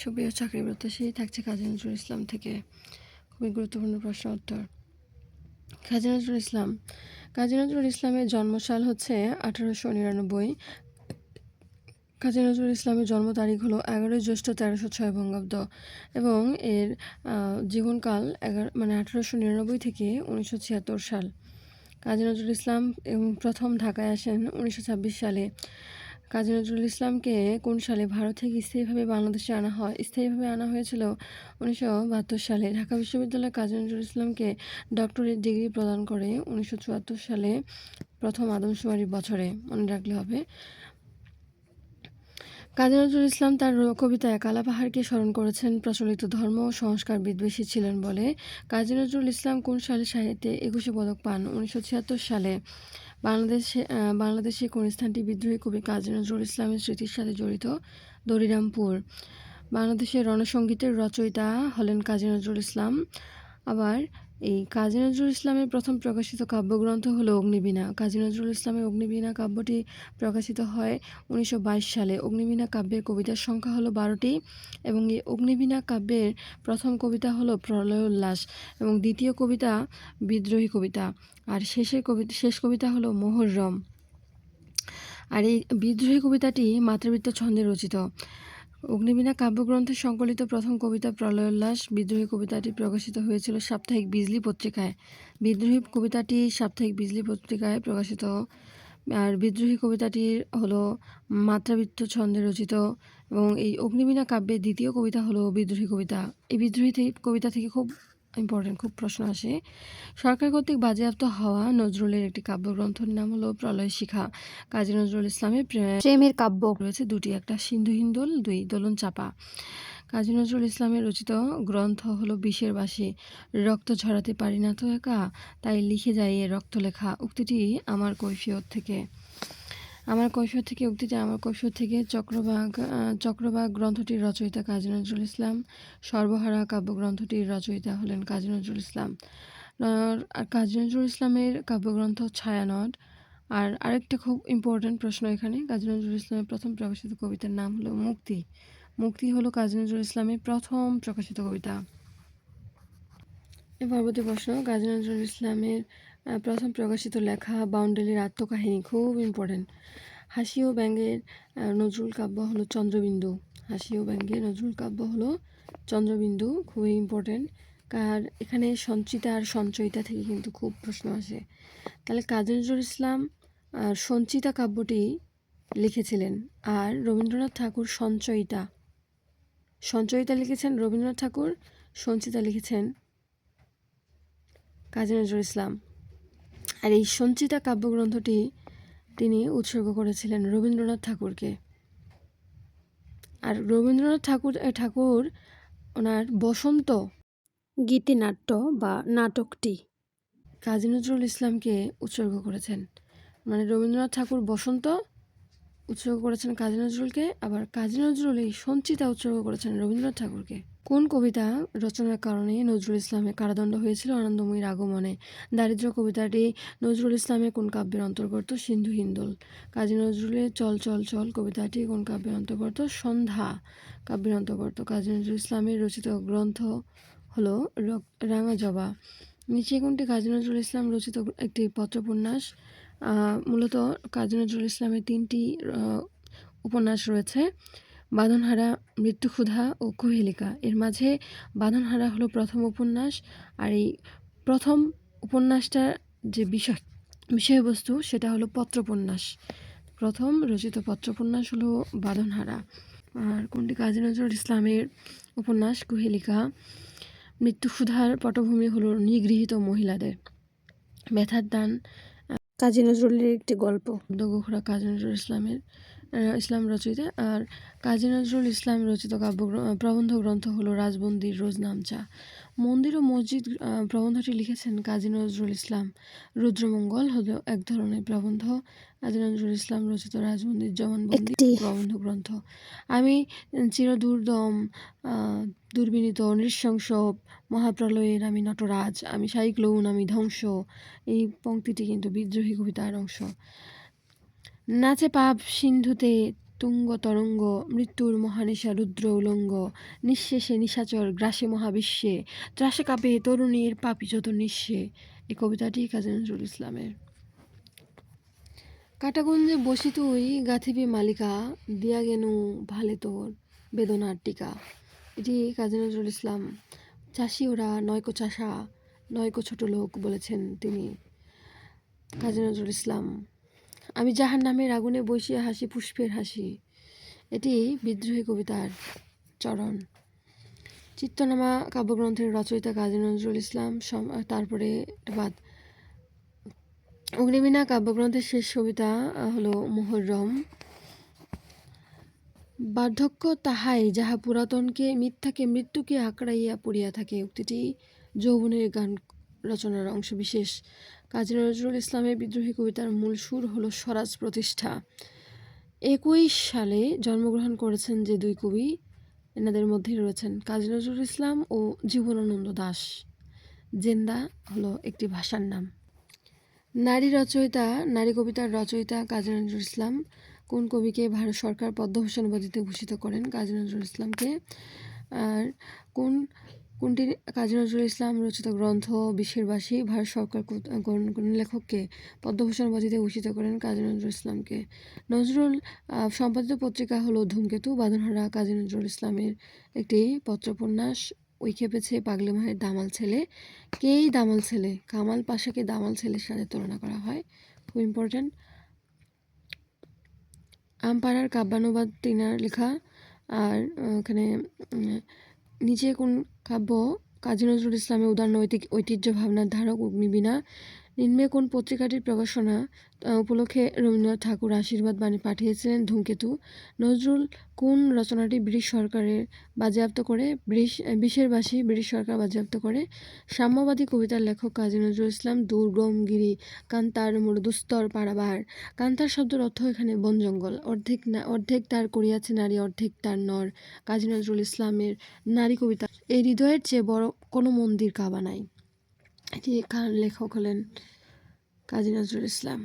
সুপ্রিয় চাকরি প্রত্যাশী, থাকছে কাজী নজরুল ইসলাম থেকে খুবই গুরুত্বপূর্ণ প্রশ্ন উত্তর। কাজী নজরুল ইসলাম, কাজী নজরুল ইসলামের জন্মসাল হচ্ছে আঠারোশো নিরানব্বই। কাজী নজরুল ইসলামের জন্ম তারিখ হলো এগারোই জ্যৈষ্ঠ তেরোশো ছয় বঙ্গাব্দ এবং এর জীবনকাল এগারো মানে আঠারোশো নিরানব্বই থেকে উনিশশো ছিয়াত্তর সাল। কাজী নজরুল ইসলাম এবং প্রথম ঢাকায় আসেন উনিশশো ছাব্বিশ সালে। কাজী নজরুল ইসলামকে কোন সালে ভারত থেকে স্থায়ীভাবে বাংলাদেশে আনা হয় স্থায়ীভাবে আনা হয়েছিল? উনিশশো বাহাত্তর সালে ঢাকা বিশ্ববিদ্যালয় কাজী নজরুল ইসলামকে ডক্টরেট ডিগ্রি প্রদান করে। উনিশশো চুয়াত্তর সালে প্রথম আদমশুমারি বছরে মনে রাখলে হবে। কাজী নজরুল ইসলাম তার কবিতায় কালা পাহাড়কে স্মরণ করেছেন। প্রচলিত ধর্ম ও সংস্কার বিদ্বেষী ছিলেন বলে কাজী নজরুল ইসলাম কোন সালে সাহিত্যে একুশে পদক পান? উনিশশো ছিয়াত্তর সালে বাংলাদেশে বাংলাদেশে কোন স্থানটি বিদ্রোহী কবি কাজী নজরুল ইসলামের স্মৃতির সাথে জড়িত? দরিরামপুর বাংলাদেশের রণসঙ্গীতের রচয়িতা হলেন কাজী নজরুল ইসলাম। আবার এই কাজী নজরুল ইসলামের প্রথম প্রকাশিত কাব্যগ্রন্থ হলো অগ্নিবীণা। কাজী নজরুল ইসলামের অগ্নিবীণা কাব্যটি প্রকাশিত হয় উনিশশো বাইশ সালে। অগ্নিবীণা কাব্যের কবিতার সংখ্যা হলো বারোটি এবং এই অগ্নিবীণা কাব্যের প্রথম কবিতা হলো প্রলয় উল্লাস এবং দ্বিতীয় কবিতা বিদ্রোহী কবিতা আর শেষের কবিতা শেষ কবিতা হলো মোহররম। আর এই বিদ্রোহী কবিতাটি মাতৃবৃত্ত ছন্দে রচিত। অগ্নিবীণা কাব্যগ্রন্থে সংকলিত প্রথম কবিতা প্রলয়োল্লাস বিদ্রোহী কবিতাটি প্রকাশিত হয়েছিল সাপ্তাহিক বিজলি পত্রিকায়। বিদ্রোহী কবিতাটি সাপ্তাহিক বিজলি পত্রিকায় প্রকাশিত। আর বিদ্রোহী কবিতাটি হলো মাত্রাবৃত্ত ছন্দে রচিত এবং এই অগ্নিবীণা কাব্যের দ্বিতীয় কবিতা হলো বিদ্রোহী কবিতা। এই বিদ্রোহী কবিতা থেকে খুব ইম্পর্টেন্ট খুব প্রশ্ন আসে। সরকার কর্তৃক বাজেয়াপ্ত হওয়া নজরুলের একটি কাব্যগ্রন্থের নাম হলো প্রলয় শিখা। কাজী নজরুল ইসলামের প্রেমের কাব্য। রয়েছে দুটি একটা সিন্ধু হিন্দোল দুই দোলন চাপা। কাজী নজরুল ইসলামের রচিত গ্রন্থ হলো বিষের বাসী রক্ত ঝরাতে পারি না তো একা তাই লিখে যাই এ রক্ত লেখা। উক্তিটি আমার কৈফিয়ত থেকে। আমার কৈশোর থেকে উক্তিটি আমার কৈশোর থেকে চক্রবাগ চক্রবাগ গ্রন্থটির রচয়িতা কাজী নজরুল ইসলাম, সর্বহারা কাব্যগ্রন্থটির রচয়িতা হলেন কাজী নজরুল ইসলাম। আর কাজী নজরুল ইসলামের কাব্যগ্রন্থ ছায়ানট। আর আরেকটা খুব ইম্পর্ট্যান্ট প্রশ্ন এখানে, কাজী নজরুল ইসলামের প্রথম প্রকাশিত কবিতার নাম হলো মুক্তি। মুক্তি হলো কাজী নজরুল ইসলামের প্রথম প্রকাশিত কবিতা। পরবর্তী প্রশ্ন, কাজী নজরুল ইসলামের প্রথম প্রকাশিত লেখা বাউন্ডারির আত্মকাহিনী খুব ইম্পর্টেন্ট হাসি ও ব্যঙ্গের নজরুল কাব্য হলো চন্দ্রবিন্দু। হাসি ও ব্যঙ্গের, নজরুল কাব্য হলো চন্দ্রবিন্দু, খুবই ইম্পর্টেন্ট কার এখানে সঞ্চিতা আর সঞ্চয়িতা থেকে কিন্তু খুব প্রশ্ন আসে। তাহলে কাজী নজরুল ইসলাম আর সঞ্চিতা কাব্যটি লিখেছিলেন আর রবীন্দ্রনাথ ঠাকুর সঞ্চয়িতা। সঞ্চয়িতা লিখেছেন, রবীন্দ্রনাথ ঠাকুর সঞ্চিতা লিখেছেন কাজী নজরুল ইসলাম। আর এই সঞ্চিতা কাব্যগ্রন্থটি তিনি উৎসর্গ করেছিলেন রবীন্দ্রনাথ ঠাকুরকে। আর রবীন্দ্রনাথ ঠাকুর ঠাকুর ওনার বসন্ত গীতিনাট্য বা নাটকটি কাজী নজরুল ইসলামকে উৎসর্গ করেছেন। মানে রবীন্দ্রনাথ ঠাকুর বসন্ত উৎসর্গ করেছেন কাজী নজরুলকে, আবার কাজী নজরুল এই সঞ্চিতা উৎসর্গ করেছেন রবীন্দ্রনাথ ঠাকুরকে। কোন কবিতা রচনার কারণে নজরুল ইসলামের কারাদণ্ড হয়েছিল আনন্দময়ীর আগমনে? দারিদ্র কবিতাটি নজরুল ইসলামের কোন কাব্যের অন্তর্গত? সিন্ধু হিন্দোল। কাজী নজরুলের চল চল চল কবিতাটি কোন কাব্যের অন্তর্গত? সন্ধ্যা কাব্যের অন্তর্গত। কাজী নজরুল ইসলামের রচিত গ্রন্থ হলো রাঙা জবা। নিচে কোনটি? কাজী নজরুল ইসলাম রচিত একটি পত্রোপন্যাস মূলত কাজী নজরুল ইসলামের তিনটি উপন্যাস রয়েছে। বাঁধনহারা মৃত্যুক্ষুধা ও কুহেলিকা। এর মাঝে বাঁধনহারা হলো প্রথম উপন্যাস আর এই প্রথম উপন্যাসটার যে বিষয়, বিষয়বস্তু সেটা হলো পত্রপন্যাস। প্রথম রচিত পত্রপন্যাস হলো বাঁধনহারা। আর কোনটি? কাজী নজরুল ইসলামের উপন্যাস, কুহেলিকা। মৃত্যুক্ষুধার পটভূমি হলো নিগৃহীত মহিলাদের। ব্যথার দান কাজী নজরুলের একটি গল্প। দগোখরা কাজী নজরুল ইসলামের ইসলাম রচিত। আর কাজী নজরুল ইসলাম রচিত কাব্য প্রবন্ধ গ্রন্থ হলো রাজবন্দির রোজনামচা মন্দির ও মসজিদ প্রবন্ধটি লিখেছেন কাজী নজরুল ইসলাম। রুদ্রমঙ্গল হলো এক ধরনের প্রবন্ধ। কাজী নজরুল ইসলাম রচিত রাজবন্দির জবানবন্দি একটি। প্রবন্ধ গ্রন্থ। আমি চিরদুর্দম দুর্বিনীত নৃশংস মহাপ্রলয়ের আমি নটরাজ আমি সাইক্লোন আমি ধ্বংস। এই পংক্তিটি কিন্তু বিদ্রোহী কবিতার অংশ। নাচে পাপ সিন্ধুতে তুঙ্গ তরঙ্গ মৃত্যুর মহানিশা রুদ্র উলঙ্গ, নিঃশেষে নিশাচর গ্রাসে মহাবিশ্বে, ত্রাসে কাঁপে তরুণীর পাপি যত নিঃস্বে এই কবিতাটি কাজী নজরুল ইসলামের। কাটাগঞ্জে বসি তুই গাথিবি মালিকা, দিয়া গেনু ভালে তোর বেদনার টিকা। এটি কাজী নজরুল ইসলাম, চাষি ওরা নয়কো চাষা, নয়কো ছোট লোক বলেছেন তিনি। কাজী নজরুল ইসলাম আমি যাহার নামের আগুনে বসিয়া হাসি, পুষ্পের হাসি। এটি বিদ্রোহী কবিতার চরণ। চিত্তনামা কাব্যগ্রন্থের রচয়িতা কাজী নজরুল ইসলাম তারপরে বাদ। অগ্নিবীণা কাব্যগ্রন্থের শেষ কবিতা হলো মোহররম। বার্ধক্য তাহাই যাহা পুরাতনকে, মিথ্যাকে, মৃত্যুকে আঁকড়াইয়া পড়িয়া থাকে। উক্তিটি যৌবনের গান রচনার অংশবিশেষ কাজী নজরুল ইসলামের বিদ্রোহী কবিতার মূল সুর হলো স্বরাজ প্রতিষ্ঠা। একুশ সালে জন্মগ্রহণ করেছেন যে দুই কবি, এনাদের মধ্যে রয়েছেন কাজী নজরুল ইসলাম ও জীবনানন্দ দাশ জেন্দা হলো একটি ভাষার নাম। নারী রচয়িতা, নারী কবিতার রচয়িতা কাজী নজরুল ইসলাম। কোন কবিকে ভারত সরকার পদ্মভূষণ উপাধিতে ভূষিত করেন কাজী নজরুল ইসলামকে? আর কোন কোনটি কাজী নজরুল ইসলাম রচিত গ্রন্থ বিশ্বের বাসী? ভারত সরকার লেখককে পদ্মভূষণ উপাধিতে ভূষিত করেন কাজী নজরুল ইসলামকে? নজরুল সম্পাদিত পত্রিকা হলো ধূমকেতু। বাঁধনহারা কাজী নজরুল ইসলামের একটি পত্রোপন্যাস। ওই খেপেছে পাগলি মাহের দামাল ছেলে। কেই দামাল ছেলে? কামাল পাশাকে দামাল ছেলের সাথে তুলনা করা হয়। খুব ইম্পর্ট্যান্ট আমপাড়ার কাব্যানুবাদ তিনার লেখা। আর উম, নিচে কোন কাব্য কাজী নজরুল ইসলামের উদার নৈতিক ঐতিহ্য ভাবনার ধারক অগ্নিবীণা নিম্নে কোন পত্রিকাটির প্রকাশনা উপলক্ষে রবীন্দ্রনাথ ঠাকুর আশীর্বাদ বাণী পাঠিয়েছিলেন ধূমকেতু? নজরুল কোন রচনাটি ব্রিটিশ সরকারের বাজেয়াপ্ত করে? ব্রিটিশ বিশের বাসী ব্রিটিশ সরকার বাজেয়াপ্ত করে? সাম্যবাদী কবিতার লেখক কাজী নজরুল ইসলাম দুর্গম গিরি কান্তার মৃদুস্তর পাড়াবার কান্তার শব্দের অর্থ এখানে বন জঙ্গল। অর্ধেক না, অর্ধেক তার করিয়াছে নারী, অর্ধেক তার নর। কাজী নজরুল ইসলামের নারী কবিতা। এই হৃদয়ের চেয়ে বড় কোনো মন্দির কাবা নাই। এটি কার লেখক হলেন কাজী নজরুল ইসলাম।